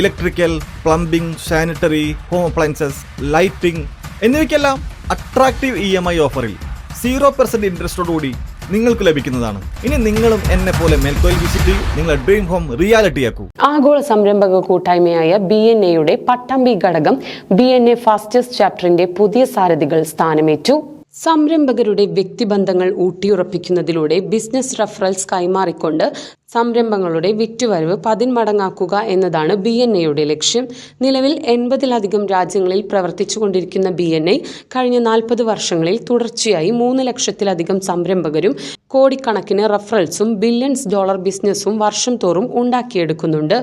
Electrical plumbing sanitary home appliances lighting എന്നിവയ്ക്കെല്ലാം attractive E M I ഓഫറിൽ zero percent ഇൻട്രസ്റ്റോടുകൂടി നിങ്ങൾക്ക് ലഭിക്കുന്നതാണ്. ഇനി നിങ്ങളും എന്നെ പോലെ മേൽക്കോയിൽ വിസിറ്റ് നിങ്ങളുടെ ഡ്രീം ഹോം റിയാലിറ്റിയാക്കൂ ആഗോള സംരംഭക കൂട്ടായ്മയായ ബി എൻ എയുടെ പട്ടാമ്പി ഘടകം ബി എൻ എ ഫാസ്റ്റസ്റ്റ് ചാപ്റ്ററിന്റെ പുതിയ സാരഥികൾ സ്ഥാനമേറ്റു. സംരംഭകരുടെ വ്യക്തിബന്ധങ്ങൾ ഊട്ടിയുറപ്പിക്കുന്നതിലൂടെ ബിസിനസ് റഫറൽസ് കൈമാറിക്കൊണ്ട് സംരംഭങ്ങളുടെ വിറ്റുവരവ് പതിന്മടങ്ങാക്കുക എന്നതാണ് ബി എൻ എയുടെ ലക്ഷ്യം. നിലവിൽ എൺപതിലധികം രാജ്യങ്ങളിൽ പ്രവർത്തിച്ചുകൊണ്ടിരിക്കുന്ന ബി എൻ എ കഴിഞ്ഞ നാൽപ്പത് വർഷങ്ങളിൽ തുടർച്ചയായി മൂന്ന് ലക്ഷത്തിലധികം സംരംഭകരും കോടിക്കണക്കിന് റഫറൽസും ബില്യൺസ് ഡോളർ ബിസിനസ്സും വർഷം തോറും ഉണ്ടാക്കിയെടുക്കുന്നുണ്ട്.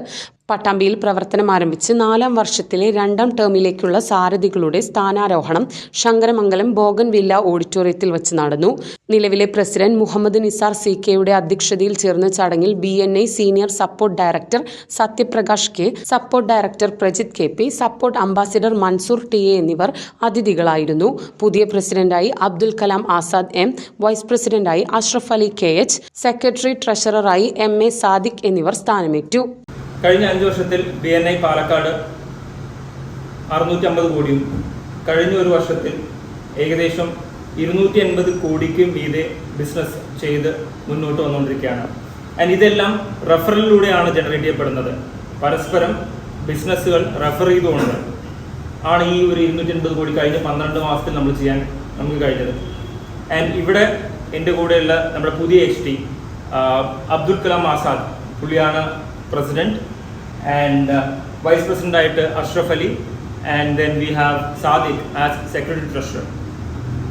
പട്ടാമ്പിയിൽ പ്രവർത്തനം ആരംഭിച്ച് നാലാം വർഷത്തിലെ രണ്ടാം ടേമിലേക്കുള്ള സാരഥികളുടെ സ്ഥാനാരോഹണം ശങ്കരമംഗലം ബോഗൻ വില്ല ഓഡിറ്റോറിയത്തിൽ വെച്ച് നടന്നു. നിലവിലെ പ്രസിഡന്റ് മുഹമ്മദ് നിസാർ സി കെയുടെ അധ്യക്ഷതയിൽ ചേർന്ന ചടങ്ങിൽ B N I senior support director Sathyaprakash K support director Prajith K P support ambassador Mansoor T A എന്നിവർ അതിഥികളായിരുന്നു. പുതിയ പ്രസിഡന്റായി അബ്ദുൽ കലാം ആസാദ് എം വൈസ് പ്രസിഡന്റായി Ashraf Ali K H secretary ട്രഷററായി M A Sadiq എന്നിവർ സ്ഥാനമേറ്റു. കഴിഞ്ഞ അഞ്ച് വർഷത്തിൽ ബി എൻ ഐ പാലക്കാട് അറുന്നൂറ്റി അമ്പത് കോടിയും കഴിഞ്ഞ ഒരു വർഷത്തിൽ ഏകദേശം ഇരുന്നൂറ്റി എൺപത് കോടിക്കും മീതെ ബിസിനസ് ചെയ്ത് മുന്നോട്ട് വന്നുകൊണ്ടിരിക്കുകയാണ്. ആൻഡ് ഇതെല്ലാം റെഫറലിലൂടെയാണ് ജനറേറ്റ് ചെയ്യപ്പെടുന്നത്. പരസ്പരം ബിസിനസ്സുകൾ റെഫർ ചെയ്തുകൊണ്ട് ആണ് ഈ ഒരു ഇരുന്നൂറ്റി എൺപത് കോടി കഴിഞ്ഞ പന്ത്രണ്ട് മാസത്തിൽ നമ്മൾ ചെയ്യാൻ നമുക്ക് കഴിഞ്ഞത്. ആൻഡ് ഇവിടെ എന്റെ കൂടെയുള്ള നമ്മുടെ പുതിയ എച്ച് ടി അബ്ദുൽ കലാം ആസാദ് പുള്ളിയാണ് പ്രസിഡന്റ്. ആൻഡ് വൈസ് പ്രസിഡന്റ് ആയിട്ട് Ashraf Ali and then we have Sadiq as secretary treasurer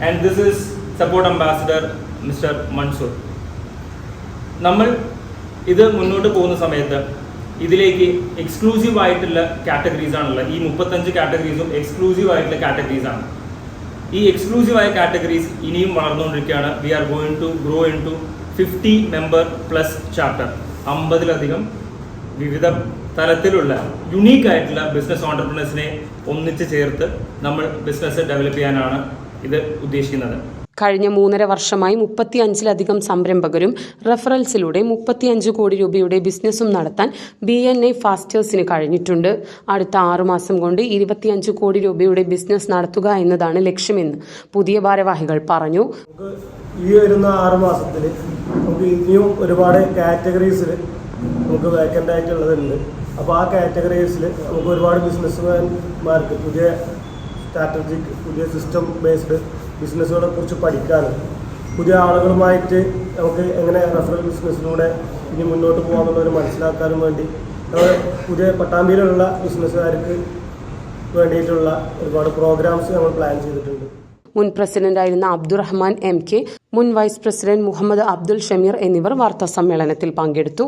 and this is support ambassador mister Mansoor നമ്മൾ ഇത് മുന്നോട്ട് പോകുന്ന സമയത്ത് ഇതിലേക്ക് എക്സ്ക്ലൂസീവ് ആയിട്ടുള്ള കാറ്റഗറീസ് ആണുള്ളത് ഈ മുപ്പത്തഞ്ച് കാറ്റഗറീസും എക്സ്ക്ലൂസീവ് ആയിട്ടുള്ള കാറ്റഗറീസ് ആണ്. ഈ എക്സ്ക്ലൂസീവ് ആയ കാറ്റഗറീസ് ഇനിയും വളർന്നുകൊണ്ടിരിക്കുകയാണ്. We are going to grow into fifty member plus chapter അമ്പതിലധികം വിവിധ തലത്തിലുള്ള യുണീക്ക് ആയിട്ടുള്ള ബിസിനസ് ഓണ്ടർപ്രണേഴ്സിനെ ഒന്നിച്ച് ചേർത്ത് നമ്മൾ ബിസിനസ് ഡെവലപ്പ് ചെയ്യാനാണ് ഇത് ഉദ്ദേശിക്കുന്നത്. കഴിഞ്ഞ മൂന്നര വർഷമായി മുപ്പത്തിയഞ്ചിലധികം സംരംഭകരും റഫറൽസിലൂടെ മുപ്പത്തിയഞ്ച് കോടി രൂപയുടെ ബിസിനസ്സും നടത്താൻ ബി എൻ ഐ ഫാസ്റ്റേഴ്സിന് കഴിഞ്ഞിട്ടുണ്ട്. അടുത്ത ആറുമാസം കൊണ്ട് ഇരുപത്തിയഞ്ച് കോടി രൂപയുടെ ബിസിനസ് നടത്തുക എന്നതാണ് ലക്ഷ്യമെന്ന് പുതിയ ഭാരവാഹികൾ പറഞ്ഞു. ഈ വരുന്ന ആറുമാസത്തിൽ നമുക്ക് ഇനിയും ഒരുപാട് കാറ്റഗറീസിൽ നമുക്ക് വേക്കന്റ് ആയിട്ടുള്ളതുണ്ട്. അപ്പോൾ ആ കാറ്റഗറീസിൽ നമുക്ക് ഒരുപാട് ബിസിനസ്സുമാർക്ക് പുതിയ സ്ട്രാറ്റജിക് പുതിയ സിസ്റ്റം ബേസ്ഡ് ബിസിനസ്സുകളെ കുറിച്ച് പഠിക്കാനും പുതിയ ആളുകളുമായിട്ട് നമുക്ക് എങ്ങനെ റെഫറൽ ബിസിനസ്സിലൂടെ ഇനി മുന്നോട്ട് പോകാമെന്നുള്ളവർ മനസ്സിലാക്കാനും വേണ്ടി പുതിയ പട്ടാമ്പിയിലുള്ള ബിസിനസ്സുകാർക്ക് വേണ്ടിയിട്ടുള്ള ഒരുപാട് പ്രോഗ്രാംസ് നമ്മൾ പ്ലാൻ ചെയ്തിട്ടുണ്ട്. മുൻ പ്രസിഡന്റായിരുന്ന അബ്ദുറഹ്മാൻ എം കെ മുൻ വൈസ് പ്രസിഡന്റ് മുഹമ്മദ് അബ്ദുൽ ഷമീർ എന്നിവർ വാർത്താ സമ്മേളനത്തിൽ പങ്കെടുത്തു.